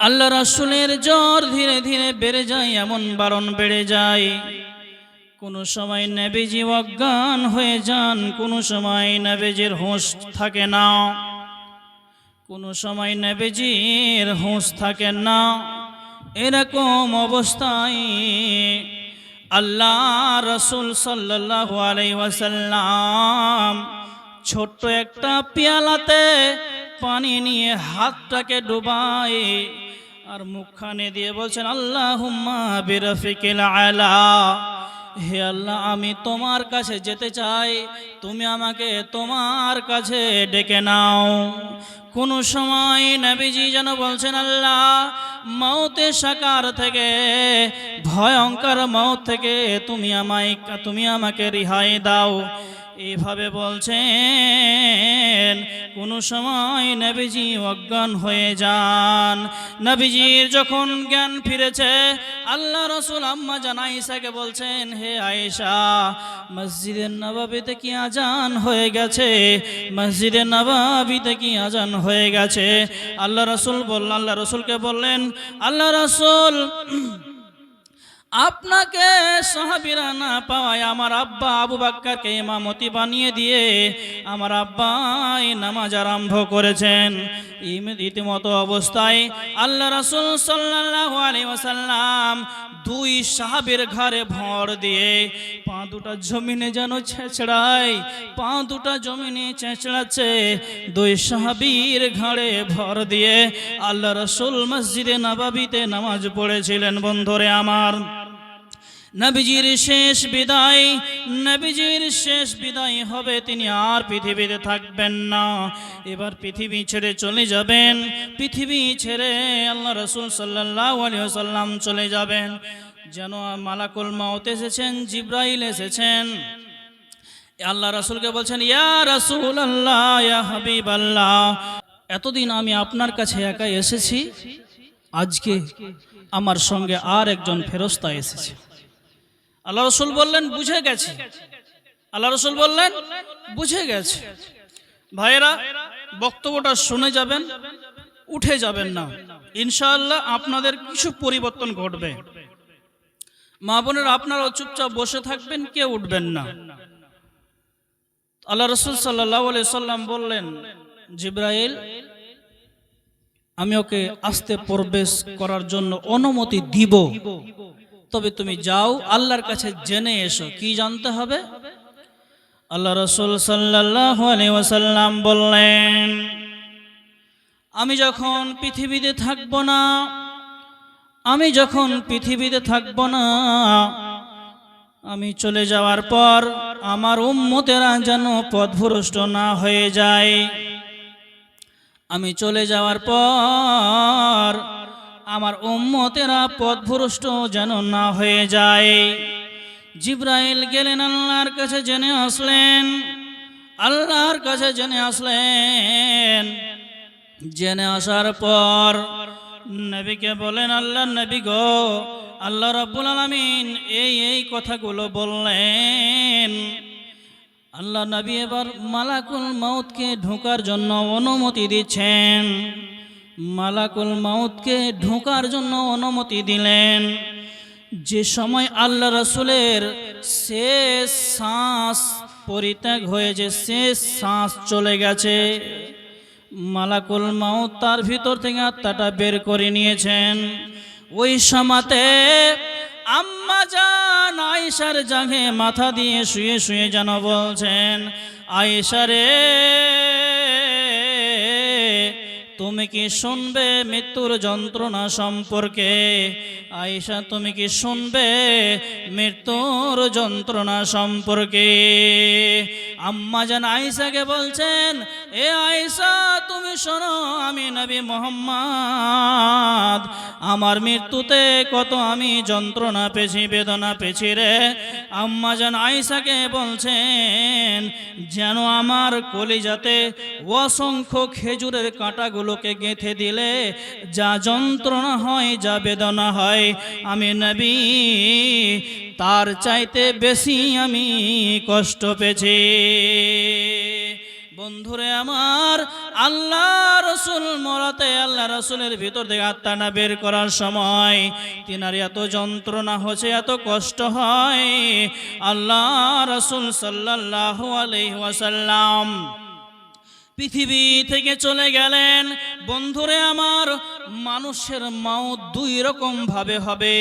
আল্লাহ রাসুলের জ্বর ধীরে ধীরে বেড়ে যায়, এমন বারণ বেড়ে যায়। কোনো সময় নেবেজি অজ্ঞান হয়ে যান, কোনো সময় নেবেজির হোঁশ থাকে না। কোনো সময় নেবেজির হোঁশ থাকে না। এরকম অবস্থায় আল্লাহ রসুল সাল্লাহ ওয়াসাল্লাম ছোট্ট একটা পেয়ালাতে পানি নিয়ে হাতটাকে ডুবাই আর মুখখানে দিয়ে বলছেন আল্লাহ বিরফিকিল আলা। হে আল্লাহ, আমি তোমার কাছে যেতে চাই। তুমি আমাকে তোমার কাছে ডেকে নাও। কোন সময় নবীজি যেন বলছেন, আল্লাহ, মৌতে সাকার থেকে, ভয়ঙ্কর মৌত থেকে তুমি আমায়, তুমি আমাকে রিহাই দাও। এইভাবে বলছেন, কোনো সময় নবীজি অজ্ঞান হয়ে যান। নবীজির যখন জ্ঞান ফিরেছে, আল্লাহ রসুল আম্মা জান আয়েশাকে বলছেন, হে আয়েশা মসজিদের নবাবিতে কি আজান হয়ে গেছে? মসজিদের নবাবিতে কি আজান হয়ে গেছে? আল্লাহ রসুল বললেন, আল্লাহ রসুলকে বললেন, আল্লাহ রসুল আপনাকে সাহাবিরা না পাওয়ায় আমার আব্বা আবু বাক্কারকে ইমামতি বানিয়ে দিয়ে আমার আব্বাই নামাজ আরম্ভ করেছেন। রীতিমতো অবস্থায় আল্লাহ রাসূল সাল্লাল্লাহু আলাইহি ওয়াসাল্লাম দুই সাহাবের ঘরে ভর দিয়ে পা দুটা জমিনে যেন ছেঁচড়ায়, পা দুটা জমিনে চেঁচড়াচ্ছে দুই সাহাবীর ঘরে ভর দিয়ে আল্লাহ রসুল মসজিদে নবাবিতে নামাজ পড়েছিলেন। বন্ধুরে আমার নবীজির শেষ বিদায়, নবীজির শেষ বিদায় হবে, তিনি আর পৃথিবীতে থাকবেন না। এবার পৃথিবী ছেড়ে চলে যাবেন, পৃথিবী ছেড়ে আল্লাহ রসুল সাল্লাহ সাল্লাম চলে যাবেন। যেন মালাকুল মাউত এসেছেন, জিব্রাইল এসেছেন। আল্লাহ রসুলকে বলছেন, ইয়া রাসুল আল্লাহ ইয়া হাবিব আল্লাহ এতদিন আমি আপনার কাছে একা এসেছি, আজকে আমার সঙ্গে আর একজন ফেরস্তা এসেছে। আল্লাহ রসুল বললেন, বুঝে গেছি। আল্লাহ রসুল বললেন, বুঝে গেছে। ভাইয়েরা, বক্তব্যটা শুনে যাবেন, উঠে যাবেন না। ইনশাআল্লাহ আপনাদের কিছু পরিবর্তন ঘটবে। মা বোনের আপনারাও চুপচাপ বসে থাকবেন, কেউ উঠবেন না। আল্লাহ রসুল সাল্লাহ সাল্লাম বললেন, জিব্রাইল, আমি ওকে আস্তে প্রবেশ করার জন্য অনুমতি দিব। তবে তুমি যাও, আল্লাহর কাছে জেনে এসো। কি জানতে হবে? আল্লাহ রসুল সাল্লাহ বললেন, আমি যখন পৃথিবীতে থাকব না, আমি যখন পৃথিবীতে থাকব না, আমি চলে যাওয়ার পর আমার উম্মতেরা যেন পথভ্রষ্ট না হয়ে যায়। আমি চলে যাওয়ার পর আমার উম্মতেরা পথভ্রষ্ট যেন না হয়ে যায়। জিব্রাইল গেলেন আল্লাহর কাছে জেনে আসলেন, আল্লাহর কাছে জেনে আসলেন। জেনে আসার পর নবীকে বলেন আল্লাহ নবী গো, আল্লাহ রাব্বুল আলামিন এই এই কথাগুলো বললেন। আল্লাহ নবী এবার মালাকুল মাউতকে ঢোকার জন্য অনুমতি দিচ্ছেন। মালাকুল মাউতকে ঢোকার জন্য অনুমতি দিলেন। যে সময় আল্লাহ রসুলের শেষ শ্বাস পরিত্যাগ হয়েছে, শেষ শ্বাস চলে গেছে, মালাকুল মাউত তার ভিতর থেকে আত্মাটা বের করে নিয়েছেন। ওই সমাতে আম্মা জান আয়েশার জাঘে মাথা দিয়ে শুয়ে শুয়ে যেন বলছেন, আয়েশা রে তুমি কি শুনবে মৃত্যুর যন্ত্রণা সম্পর্কে? আয়েশা, তুমি কি শুনবে মৃত্যুর যন্ত্রণা সম্পর্কে? আম্মা জান আয়েশাকে বলছেন, এ আয়েশা, তুমি শোনো, আমি নবী মোহাম্মদ। আমার মৃত্যুতে কত আমি যন্ত্রণা পেছি বেদনা পেছি রে। আম্মা যেন আয়েশাকে বলছেন, যেন আমার কলিজাতে অসংখ্য খেজুরের কাঁটাগুলোকে গেঁথে দিলে যা যন্ত্রণা হয়, যা বেদনা হয়, আমি নবী, তার চাইতে বেশি আমি কষ্ট পেয়েছি। বন্ধুরে আমার, আল্লাহ রসুল মরাতে আল্লাহ রসুলের ভিতর থেকে আত্মানা বের করার সময় তিনার এত যন্ত্রণা হচ্ছে, এত কষ্ট হয়। আল্লাহ রসুল সাল্লাহ আলহাসাল্লাম পৃথিবী থেকে চলে গেলেন। বন্ধুরে আমার মানুষের মাও দুই রকম ভাবে হবে।